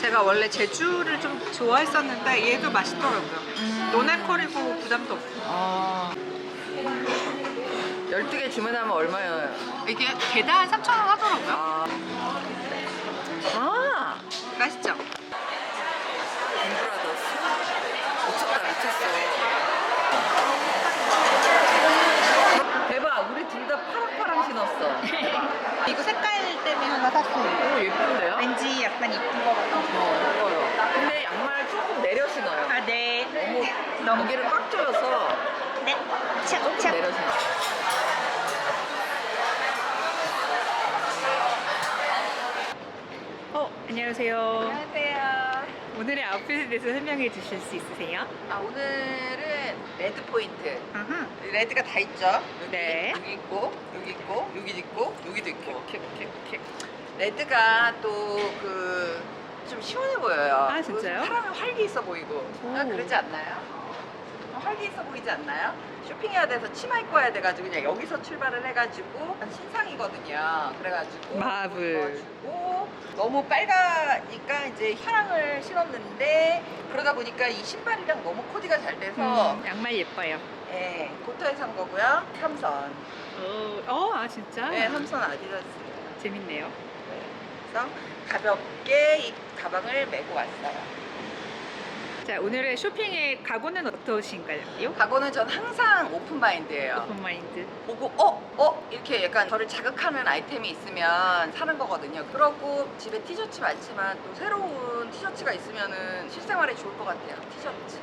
제가 원래 제주를 좀 좋아했었는데 얘도 맛있더라고요. 노날콜이고 부담도 없고. 아. 12개 주문하면 얼마예요? 이게 개당 3,000원 하더라고요. 아. 아. 맛있죠? 엠브라더스. 미쳤다, 미쳤어. 대박, 우리 둘 다 파랑파랑 신었어. 이거 색깔 때문에 하나 샀어요. 오, 예쁜데요? 왠지 약간 이쁜 것 같아요. 어, 예뻐요. 근데 양말 조금 내려 신어요. 아, 네. 너무, 너무. 여기를 꽉 조여서 네. 착, 조금 착. 내려 신어. 어, 안녕하세요. 안녕하세요. 오늘의 아웃핏에 대해서 설명해 주실 수 있으세요? 아, 오늘은 레드 포인트. 아하. 레드가 다 있죠? 여기, 네. 여기 있고, 여기 있고, 여기 있고, 여기도 있고. 레드가 또 그 좀 시원해 보여요. 아, 진짜요? 사람은 활기 있어 보이고. 아, 오. 그러지 않나요? 어, 활기 있어 보이지 않나요? 쇼핑해야 돼서 치마 입고 와야 돼가지고 그냥 여기서 출발을 해가지고 신상이거든요. 그래가지고 마블. 입어주고 너무 빨가니까 이제 화랑을 신었는데 그러다 보니까 이 신발이랑 너무 코디가 잘 돼서 음, 양말 예뻐요. 예, 고터에 산 거고요. 삼선. 어, 어, 아 진짜? 네, 삼선 아디다스. 재밌네요. 그래서 가볍게 이 가방을 메고 왔어요. 자, 오늘의 쇼핑의 각오는 어떠신가요? 가고는 전 항상 오픈 마인드예요. 오픈 마인드. 보고 어? 어? 이렇게 약간 저를 자극하는 아이템이 있으면 사는 거거든요. 그러고 집에 티셔츠 많지만 또 새로운 티셔츠가 있으면은 실생활에 좋을 것 같아요. 티셔츠.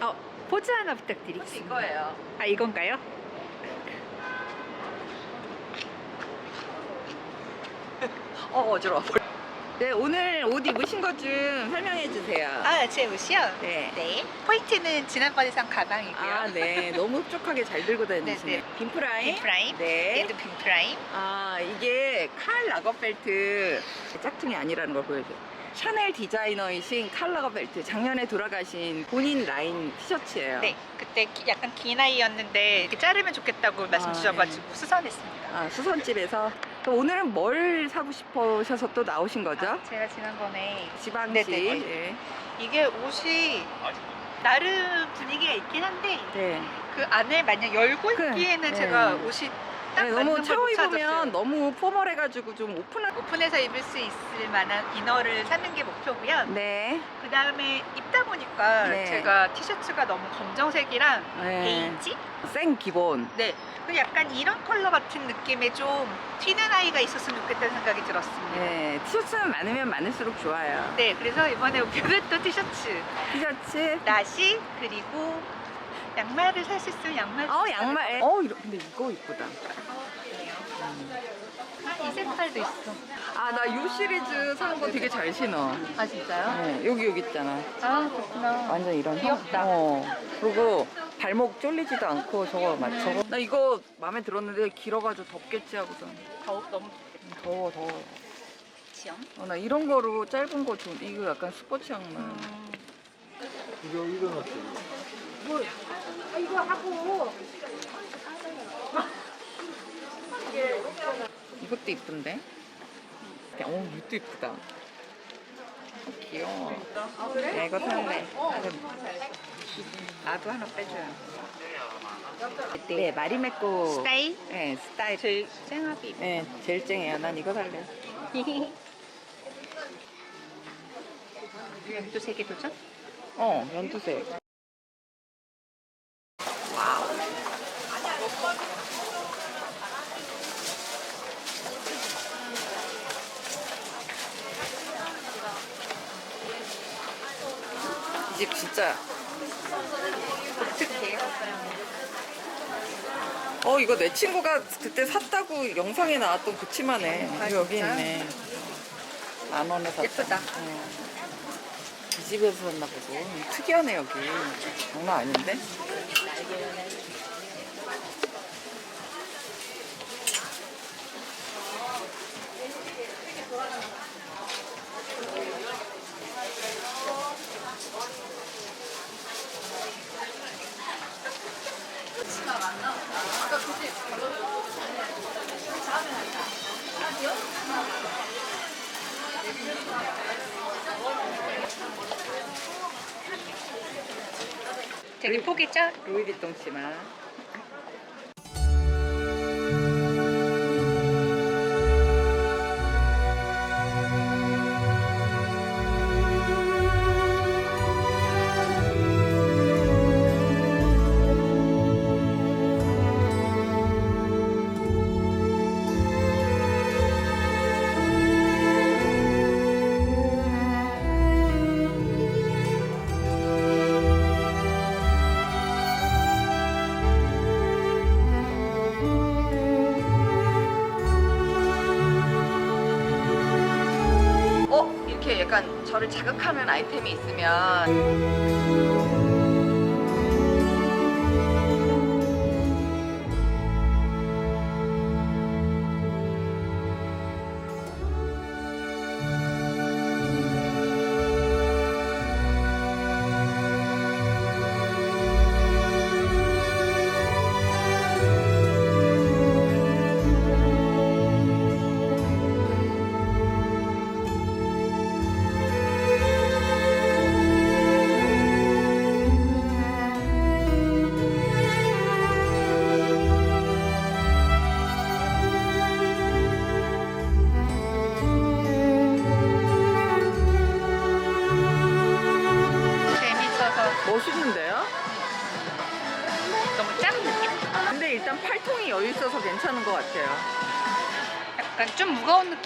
어, 포즈 하나 혹시 부탁드리겠습니다. 이거예요. 아, 이건가요? 어 어지러워. 네 오늘 옷 입으신 것 좀 설명해 주세요. 아, 제 옷이요? 네. 네. 포인트는 지난번에 산 가방이고요. 아, 네. 너무 흡족하게 잘 들고 다니시네. 네, 빈프라임? 빈프라임. 네. 얘도 빈프라임. 아, 이게 칼 라거펠트 짝퉁이 아니라는 걸 보여줘요. 샤넬 디자이너이신 칼 라거펠트. 작년에 돌아가신 본인 라인 티셔츠예요. 네. 그때 기- 약간 긴 아이였는데 이렇게 자르면 좋겠다고 말씀 아, 주셔가지고 수선했습니다. 아, 수선집에서. 그럼 오늘은 뭘 사고 싶으셔서 또 나오신 거죠? 아, 제가 지난번에 지방시. 네네. 네. 이게 옷이 나름 분위기가 있긴 한데 네. 그 안에 만약 열고 그, 입기에는 네. 제가 옷이 딱 네, 너무 걸 채워 못 입으면. 너무 포멀해가지고 좀 오픈한. 오픈해서 입을 수 있을 만한 이너를 사는 게 목표고요. 네. 그 다음에 입다 보니까 네. 제가 티셔츠가 너무 검정색이랑 네. 베이지? 생 기본. 네. 그 약간 이런 컬러 같은 느낌의 좀 튀는 아이가 있었으면 좋겠다는 생각이 들었습니다. 네. 티셔츠는 많으면 많을수록 좋아요. 네, 그래서 이번에 오픈은 또 티셔츠, 티셔츠. 나시, 그리고 양말을 살수 양말. 어 양말. 어 이러, 근데 이거 이쁘다. 이 색깔도 있어. 아 나 요 시리즈 사는 거 되게 잘 신어. 아 진짜요? 네, 여기 여기 있잖아. 아 그렇구나. 완전 이런. 귀엽다. 어. 그리고 발목 쫄리지도 않고 저거 맞 저거. 나 이거 마음에 들었는데 길어가지고 덥겠지 하고서. 더욱 너무 더워 더워. 지연. 어, 나 이런 거로 짧은 거 좀 이거 약간 스포츠 양말. 음. 이거 이거 넣었지. 이것도 이쁜데? 어 이것도 이쁘다. 어, 귀여워. 야 이거 살래. 나도, 나도 하나 빼줘요. 네 마리메꼬. 스타일? 네 스타일. 제일 쨍합이. 네 제일 쨍해요. 난 이거 살래. 연두 세개 도전? 어 연두색. 집 진짜 어 이거 내 친구가 그때 샀다고 영상에 나왔던 그 치마네. 아, 여기 진짜? 있네. 만 원에 샀다. 예쁘다. 어. 이 집에서 샀나 보고 특이하네 여기. 장난 아닌데 되게 폭이 짜. 루이비통 치마. 자극하는 아이템이 있으면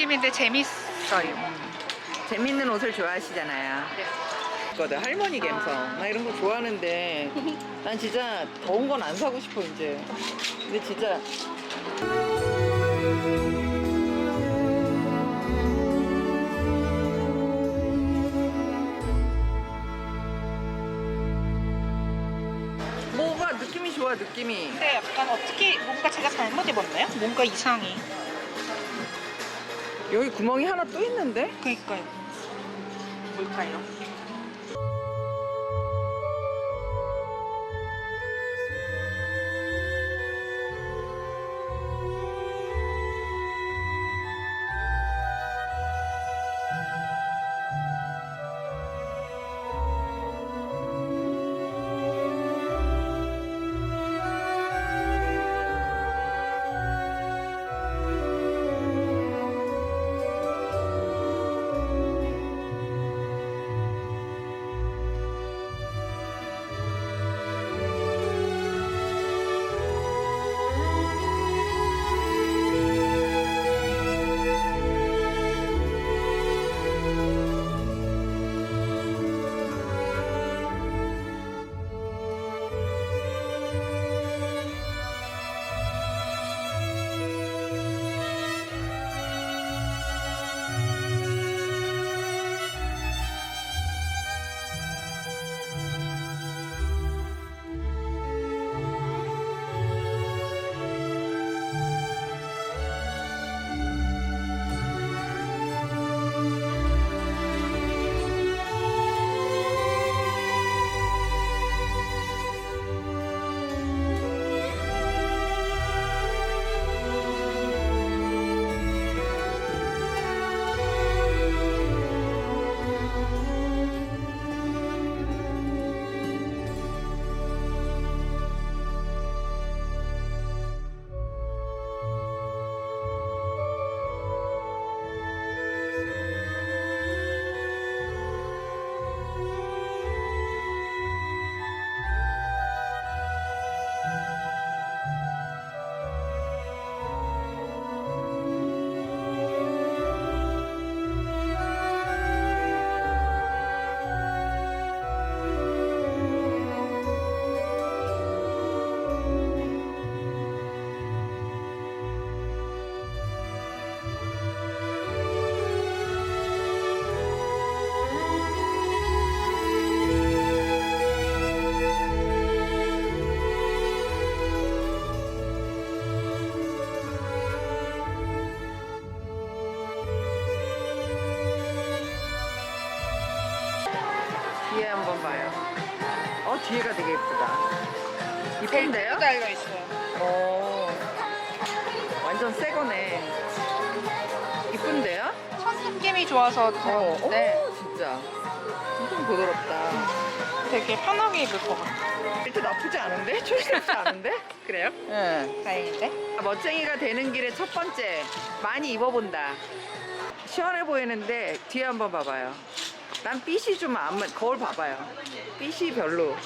느낌인데 재밌어요. 재밌는 옷을 좋아하시잖아요. 네. 거든 할머니 감성. 나 이런 거 좋아하는데 난 진짜 더운 건 안 사고 싶어 이제. 근데 진짜 뭐가 느낌이 좋아 느낌이. 근데 약간 어떻게 뭔가 제가 잘못 입었나요? 뭔가 이상해. 여기 구멍이 하나 또 있는데? 그니까요. 뭘까요? 뒤에가 되게 예쁘다. 이쁜데요? 달려 있어요. 어 완전 새 거네. 이쁜데요? 1,000개 힘이 좋아서 어, 들었는데 어, 진짜. 엄청 부드럽다. 되게 편하게 입을 것 같아요. 벨트 나쁘지 않은데? 촌스럽지 않은데? 그래요? 응. 다행인데. 멋쟁이가 되는 길의 첫 번째. 많이 입어본다. 시원해 보이는데 뒤에 한번 봐봐요. 난 핏이 좀 안, 맞- 거울 봐봐요. 핏이 별로.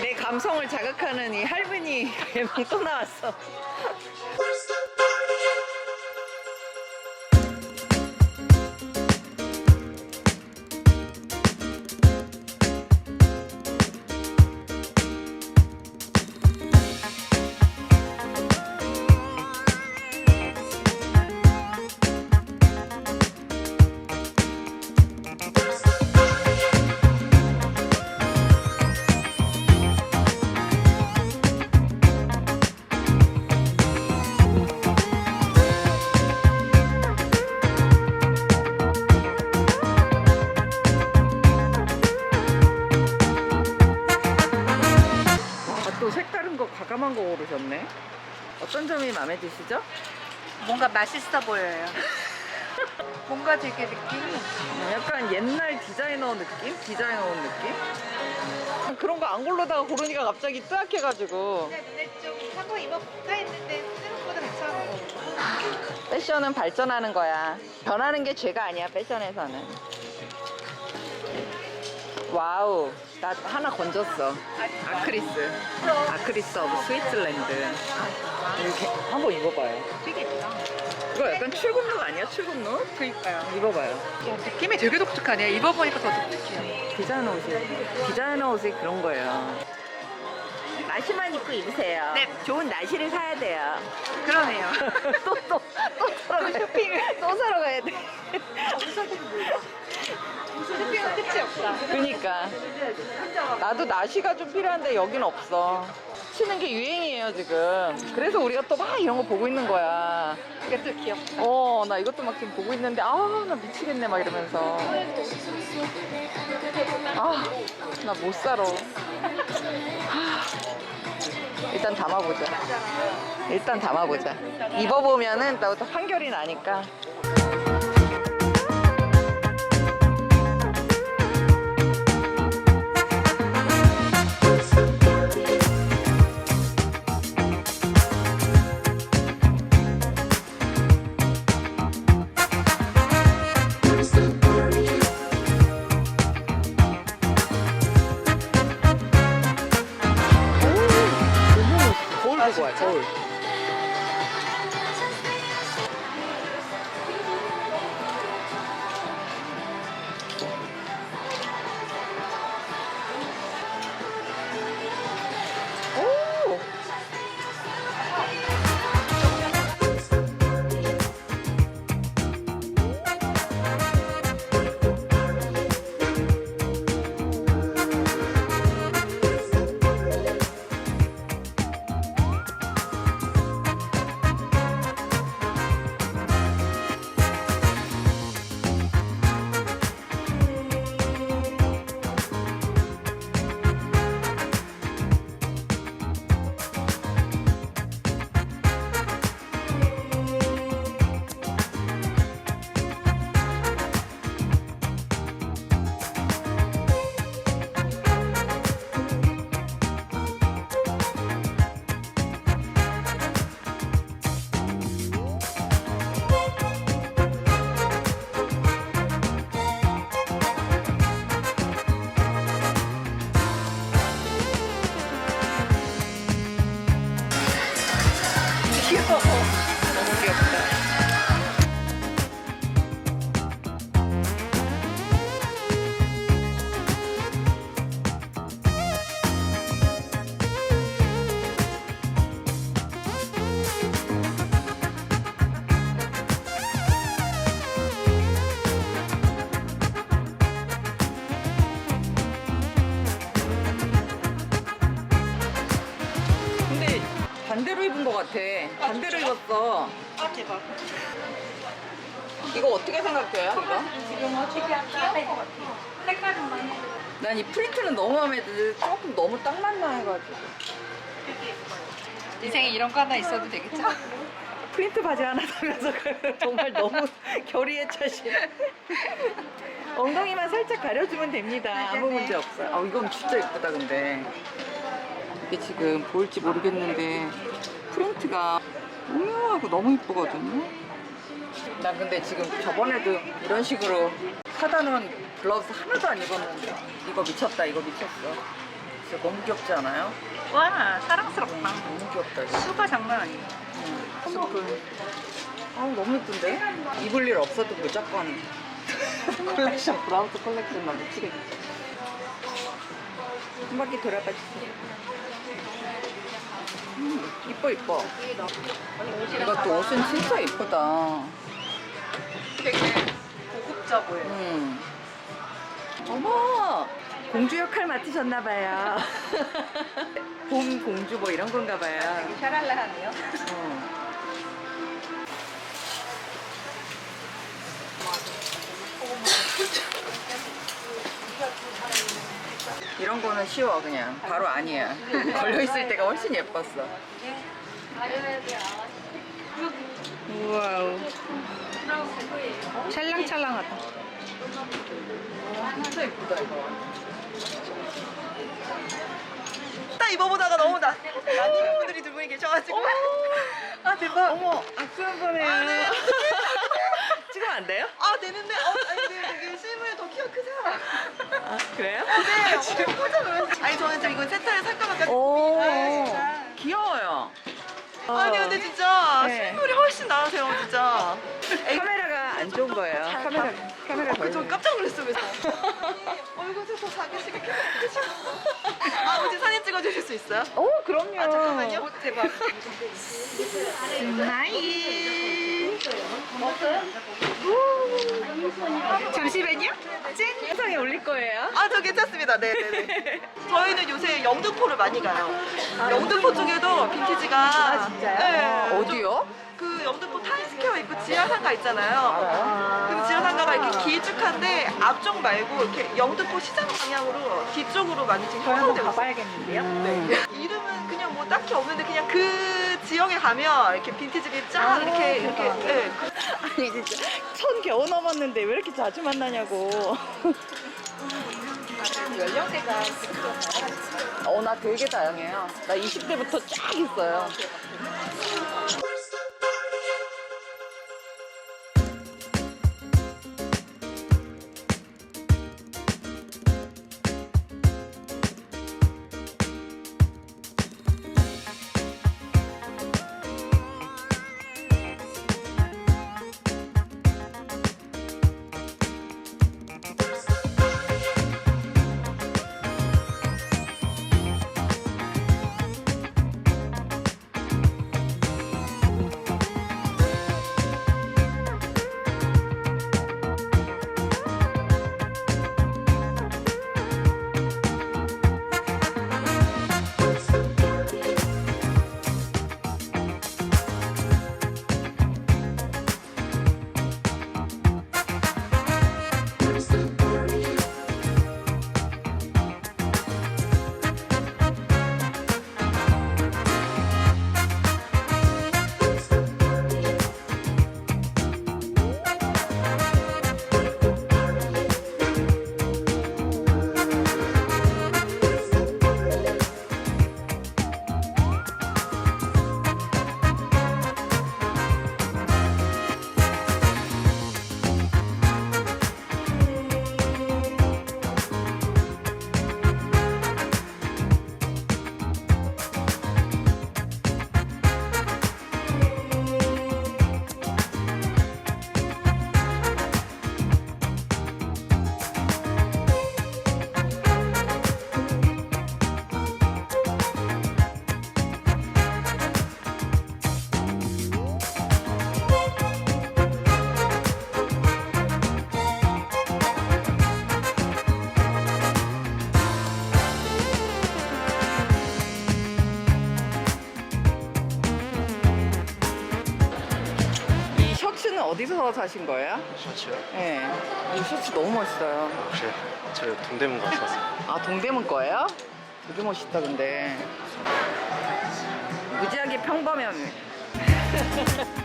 내 감성을 자극하는 이 할머니 예명 또 나왔어. 맛있어 보여요. 뭔가 되게 느낌이 어, 약간 옛날 디자이너 느낌? 디자이너 옷 느낌? 그런 거 안 고르다가 고르니까 갑자기 뜨악해가지고 눈에 좀 한번 입어볼까 했는데 생각보다 괜찮은 거 패션은 발전하는 거야. 변하는 게 죄가 아니야 패션에서는. 와우, 나 하나 건졌어. 아크리스, 아크리스 오브 스위트랜드. 이렇게 한번 입어봐요. 되게 예쁘다. 이거 약간 출근룩 아니야? 출근룩? 그니까요. 입어봐요. 어, 느낌이 되게 독특하네요. 입어보니까 더 독특해요. 디자이너 옷이 디자이너 옷이 그런 거예요. 나시만 입고 입으세요. 네. 좋은 나시를 사야 돼요. 그러네요. 또 또 또 사러 가야 쇼핑을 또 사러 가야 돼. 쇼핑은 끝이 없다. 그러니까 나도 나시가 좀 필요한데 여긴 없어. 치는 게 유행이에요 지금. 그래서 우리가 또 막 이런 거 보고 있는 거야. 이게 또 귀엽다. 어, 나 이것도 막 지금 보고 있는데, 아, 나 미치겠네, 막 이러면서. 아, 나 못 살아. 하, 일단 담아보자. 일단 담아보자. 입어보면은 또 판결이 나니까. 이거 어떻게 생각해요? 이거? 지금 어떻게 것 같아요. 색깔은 많이. 나난이 프린트는 너무 마음에 들어. 조금 너무 딱 맞나 해가지고. 인생에 이런 거 하나 있어도 되겠죠? 프린트 바지 하나 사면서 정말 너무 결의에 차신. 엉덩이만 살짝 가려주면 됩니다. 아무 문제 없어요. 아 이건 진짜 예쁘다 근데. 이게 지금 보일지 모르겠는데 프린트가 오묘하고 너무 예쁘거든요. 나 근데 지금 저번에도 이런 식으로 사다 놓은 블라우스 하나도 안 입었는데 이거 미쳤다 이거 미쳤어. 진짜 너무 귀엽지 않아요? 와 사랑스럽다. 너무 귀엽다 이거. 수가 장난 아니에요. 스프. 아 너무 예쁜데? 입을 일 없어도 무조건 컬렉션 브라우스 컬렉션 나 미치겠다. 한 바퀴 돌아봐 주세요. 음, 이뻐 이뻐. 이것도 옷은 진짜 이쁘다. 되게 고급져 보여요. 음. 어머 공주 역할 맡으셨나봐요. 봄 공주 뭐 이런 건가봐요. 샤랄라하네요. 어. 이런 거는 쉬워 그냥 바로 아니야 걸려 있을 때가 훨씬 예뻤어. 우와우. 찰랑찰랑하다. 진짜 예쁘다 이거. 딱 입어보다가 너무 나, 안 입은 분들이 두 분이 계셔가지고. 아, 대박. 어머 악수 한 번 해요. 찍으면 안 돼요? 아, 되는데. 어, 아니, 근데 되게 실물이 더 키가 크세요. 아 그래요? 네, 지금 깜짝 놀랐어요. 아니, 저는 지금 이거 세타를 살까 말까. 오 아, 진짜. 귀여워요. 아니, 근데 진짜 네. 실물이 훨씬 나으세요, 진짜. 카메라가 안 좋은 거예요. 카메라 카메라 그, 저 깜짝 놀랐어요, 그래서. 얼굴 좀 작으시게 크시고. 아, 혹시 사진 찍어주실 수 있어요? 오 그럼요. 아, 잠깐만요. 대박. 나이. 잠시만요. 짠. 영상에 올릴 거예요. 아, 저 괜찮습니다. 네 네 네. 저희는 요새 영등포를 많이 가요. 영등포 쪽에도 빈티지가. 아, 진짜요? 네. 어디요? 그 영등포 타임스퀘어 있고 지하상가 있잖아요. 알아요. 그 지하상가가 이렇게 길쭉한데 앞쪽 말고 이렇게 영등포 시장 방향으로 뒤쪽으로 많이 지금 형성되고 있어요. 가봐야겠는데요? 네. 이름은 그냥 뭐 딱히 없는데 그냥 그 지역에 가면 이렇게 빈티지들이 쫙 이렇게 이렇게 네. 아니 진짜 천 겨우 넘었는데 왜 이렇게 자주 만나냐고. 연령대가 어 나 되게 다양해요. 나 20대부터 쫙 있어요. 어디서 사신 거예요? 셔츠요? 네. 이 셔츠 너무 멋있어요. 혹시 저희 동대문 가서 왔어요. 아 동대문 거예요? 되게 멋있다 근데 무지하게 평범해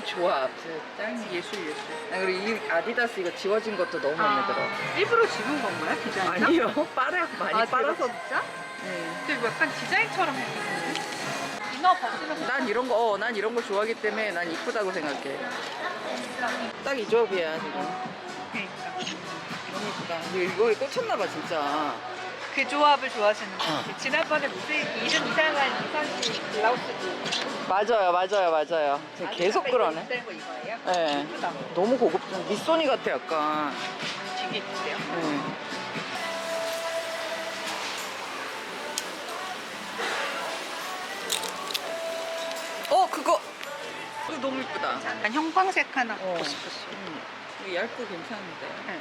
개의 조합 짱 예술 예술 아, 그리고 이 아디다스 이거 지워진 것도 너무 마음에 들어 일부러 지운 건가요? 디자인이? 아니요 빨아 많이 아, 빨아서 진짜? 네. 약간 디자인처럼 생겼네. 이너 벗으면서 난 이런 거, 어, 난 이런 거 좋아하기 때문에 난 이쁘다고 생각해. 딱 이 조합이야, 지금. 그러니까. 너무 이쁘다. 근데 이거에 꽂혔나 봐, 진짜. 그 조합을 좋아하시는 것 어. 지난번에 무슨 이름 이상한 이상지 블라우스도 맞아요, 맞아요, 맞아요. 지금 계속 그러네. 비싼 거 이거예요? 네. 예쁘다. 너무 고급진, 미소니 같아, 약간. 되게 예쁘대요. 네. 어, 그거! 그거 너무 이쁘다. 약간 형광색 하나 어. 갖고 싶었어요. 음, 이거 얇고 괜찮은데. 네.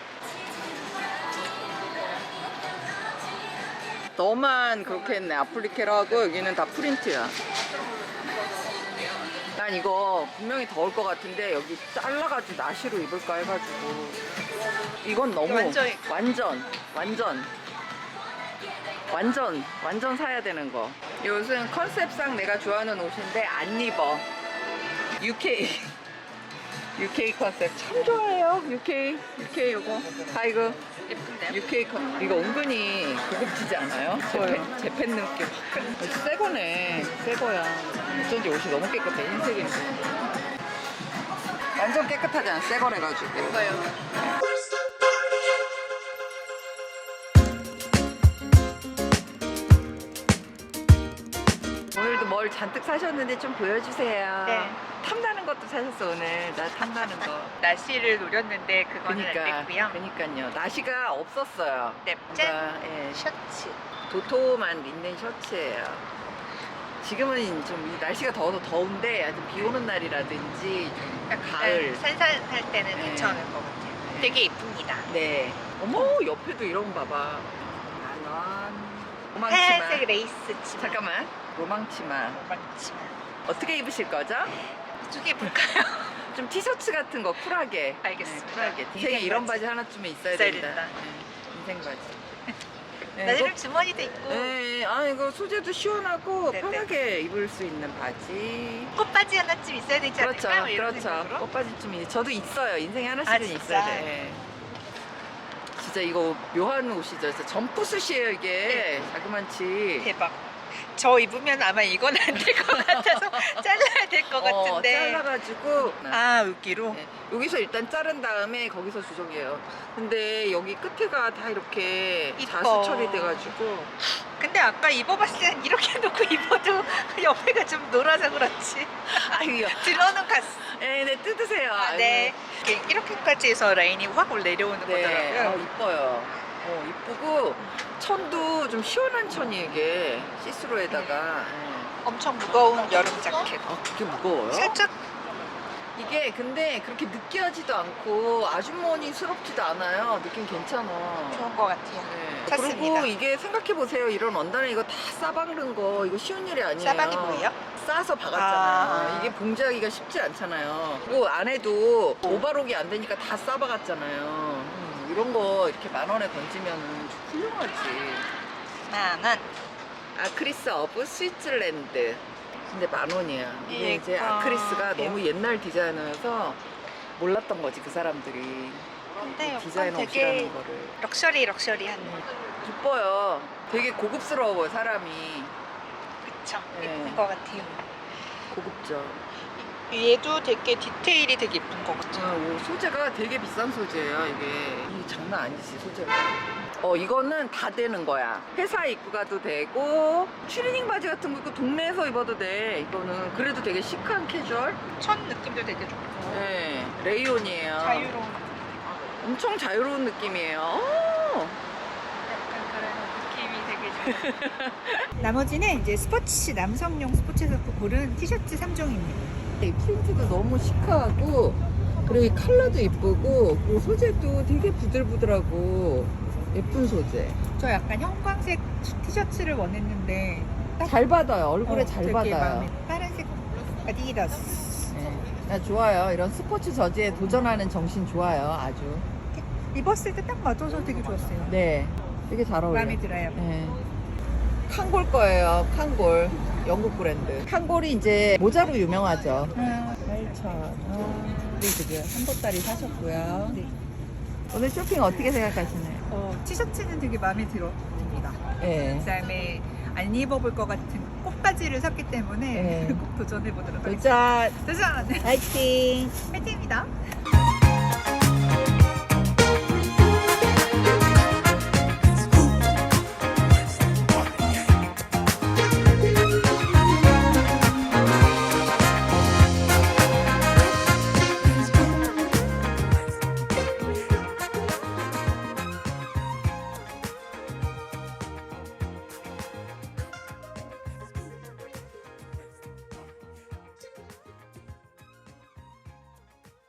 너만 그렇게 했네. 아플리케로 하고 여기는 다 프린트야. 난 이거 분명히 더울 것 같은데 여기 잘라가지고 나시로 입을까 해가지고 이건 너무 완전- 완전 완전 완전 완전 사야 되는 거. 이 옷은 컨셉상 내가 좋아하는 옷인데 안 입어. UK UK 컨셉 참 좋아해요. UK UK 요거 하이그 예쁜데요? UK 컨 이거 은근히 고급지지 않아요? 재팬, 재팬 느낌 확. 새 거네. 새 거야. 어쩐지 옷이 너무 깨끗해. 흰색인데. 완전 깨끗하잖아. 새 거래가지고. 예뻐요. 뭘 잔뜩 사셨는데 좀 보여주세요. 네. 탐나는 것도 사셨어 오늘. 나 탐나는 거. 날씨를 노렸는데 그거는 안 됐고요. 그러니까요. 날씨가 없었어요. 네, 짠! 그러니까, 예, 셔츠. 도톰한 린넨 셔츠예요. 지금은 좀 이 날씨가 더워서 더운데 아주 비 오는 날이라든지 좀 가을. 산산할 때는 네. 괜찮을 것 같아요. 되게 이쁩니다. 네. 어머 옆에도 이런 거 봐봐. 만원. 로망치마. 하얀색 레이스 치마. 잠깐만. 로망치마. 치마. 어떻게 입으실 거죠? 이쪽에 볼까요? 좀 티셔츠 같은 거 쿨하게. 알겠습니다. 네, 쿨하게. 인생 인생에 이런 바지. 바지 하나쯤은 있어야, 있어야 된다. 된다. 네, 인생 바지. 네, 나름 이거- 주머니도 있고 네, 아 이거 소재도 시원하고 네네. 편하게 입을 수 있는 바지. 꽃바지 하나쯤 있어야 되지 그렇죠, 않을까? 뭐 그렇죠. 생각으로. 꽃바지쯤이 저도 있어요. 인생에 하나씩은 아? 있어야 돼. 진짜 이거 묘한 옷이죠. 진짜 점프스시에요 이게 네. 자그만치. 대박. 저 입으면 아마 이건 안 될 것 같아서 잘라야 될 것 어, 같은데. 잘라가지고 아 여기로. 네. 여기서 일단 자른 다음에 거기서 주정해요. 근데 여기 끝에가 다 이렇게 이뻐. 자수 처리돼가지고 근데 아까 입어봤을 땐 이렇게 놓고 입어도 옆에가 좀 놀아서 그렇지. 아이고, 들어는 갔어. 네, 네 뜯으세요. 아, 네. 이렇게- 이렇게까지 해서 라인이 확 내려오는 네, 어, 거더라고요. 이뻐요. 어, 이쁘고 천도 좀 시원한 천이 이게 시스루에다가. 네. 엄청 무거운 여름 자켓. 아, 그게 무거워요? 살짝 이게 근데 그렇게 느끼하지도 않고 아주머니스럽지도 않아요. 느낌 괜찮아. 좋은 것 같아요. 네. 샀습니다. 그리고 이게 생각해 보세요. 이런 원단에 이거 다 싸박는 거 이거 쉬운 일이 아니에요. 싸방이 뭐예요? 싸서 박았잖아요. 아. 이게 봉제하기가 쉽지 않잖아요. 그리고 안에도 오바록이 안 되니까 다 싸박았잖아요. 음, 이런 거 이렇게 만 원에 던지면 훌륭하지. 만 원. 아크리스 어브 스위tzer랜드. 근데 만 원이야. 이게 이제 예뻐. 아크리스가 너무 옛날 디자이너여서 몰랐던 거지 그 사람들이 근데 디자이너 되게 옷이라는 거를. 럭셔리 럭셔리한 기뻐요. 되게 고급스러워 사람이 그쵸 네. 예쁜 것 같아요. 고급져. 얘도 되게 디테일이 되게 예쁜 것 같아요. 어, 오, 소재가 되게 비싼 소재예요 이게. 이 장난 아니지 소재가. 어 이거는 다 되는 거야. 회사 입고 가도 되고 추리닝 바지 같은 거 입고 동네에서 입어도 돼. 이거는 그래도 되게 시크한 캐주얼. 천 느낌도 되게 좋고 네, 레이온이에요. 자유로운 엄청 자유로운 느낌이에요. 오! 약간 그런 느낌이 되게 좋아요. 나머지는 이제 스포츠 남성용 스포츠 에서 또 고른 티셔츠 3종입니다. 이 프린트도 너무 시크하고 그리고 이 컬러도 이쁘고 그리고 소재도 되게 부들부들하고 예쁜 소재. 저 약간 형광색 티셔츠를 원했는데 잘 받아요. 얼굴에 어, 잘 되게 받아요. 마음에- 파란색 아디다스 네. 나 좋아요. 이런 스포츠 저지에 도전하는 정신 좋아요. 아주. 입었을 때 딱 맞아서 되게 좋았어요. 네. 되게 잘 어울려요. 마음에 들어요. 네. 칸골 거예요. 칸골. 영국 브랜드. 칸골이 이제 모자로 유명하죠. 음, 8천. 아, 우리 지금 한 보따리 사셨고요. 네. 오늘 쇼핑 어떻게 생각하시나요? 어, 티셔츠는 되게 마음에 들어 듭니다. 네. 그다음에 안 입어볼 것 같은 꽃바지를 샀기 때문에 네. 꼭 도전해 보도록 하겠습니다. 도전! 도전! 화이팅! 파이팅입니다.